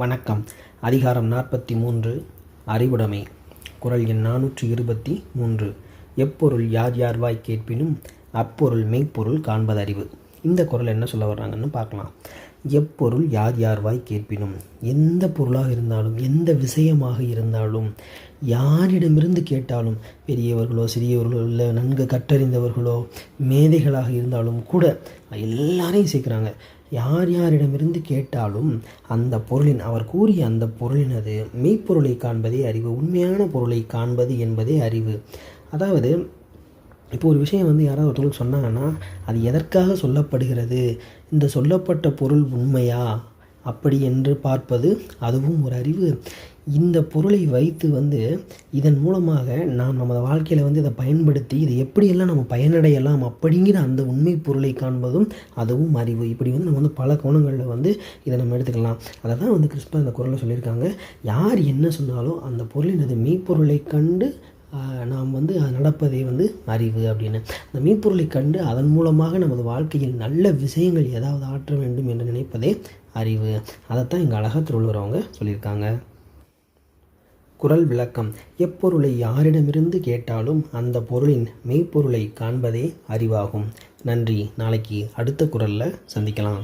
வணக்கம். அதிகாரம் நாற்பத்தி மூன்று அறிவுடைமை. குரல் எண் நானூற்றி இருபத்தி மூன்று. எப்பொருள் யார் யார்வாய் கேட்பினும் அப்பொருள் மெய்ப்பொருள் காண்பதறிவு. இந்த குரல் என்ன சொல்ல வர்றாங்கன்னு பார்க்கலாம். எப்பொருள் யார் யார்வாய் கேட்பினும் எந்த பொருளாக இருந்தாலும் எந்த விஷயமாக இருந்தாலும் யாரிடமிருந்து கேட்டாலும் பெரியவர்களோ சிறியவர்களோ இல்லை நன்கு கற்றறிந்தவர்களோ மேதைகளாக இருந்தாலும் கூட எல்லாரையும் சேர்க்குறாங்க. யார் யாரிடமிருந்து கேட்டாலும் அந்த பொருளின் அவர் கூறிய அந்த பொருளினது மெய்ப்பொருளை காண்பதே அறிவு உண்மையான பொருளை காண்பது என்பதே அறிவு. அதாவது இப்போ ஒரு விஷயம் வந்து யாராவது ஒருத்தவங்களுக்கு சொன்னாங்கன்னா அது எதற்காக சொல்லப்படுகிறது? இந்த சொல்லப்பட்ட பொருள் உண்மையா? அப்படி என்று பார்ப்பது அதுவும் ஒரு அறிவு. இந்த பொருளை வைத்து வந்து இதன் மூலமாக நாம் நமது வாழ்க்கையில் வந்து இதை பயன்படுத்தி இதை எப்படியெல்லாம் நம்ம பயனடையலாம் அப்படிங்கிற அந்த உண்மை பொருளை காண்பதும் அதுவும் அறிவு. இப்படி வந்து நம்ம வந்து பல கோணங்களில் வந்து இதை நம்ம எடுத்துக்கலாம். அதை தான் வந்து கிறிஸ்பர் அந்த குரலில் சொல்லியிருக்காங்க. யார் என்ன சொன்னாலும் அந்த பொருளின் அது மெய்ப்பொருளை கண்டு நாம் வந்து நடப்பதே வந்து அறிவு அப்படின்னு. அந்த மெய்ப்பொருளை கண்டு அதன் மூலமாக நமது வாழ்க்கையில் நல்ல விஷயங்கள் ஏதாவது ஆற்ற வேண்டும் என்று நினைப்பதே அறிவு. அதைத்தான் இங்கே அழகாக திருவள்ளுவர் அவங்க சொல்லியிருக்காங்க. குரல் விளக்கம். எப்பொருளை யாரிடமிருந்து கேட்டாலும் அந்த பொருளின் மெய்ப்பொருளை காண்பதே அறிவாகும். நன்றி. நாளைக்கு அடுத்த குரலில் சந்திக்கலாம்.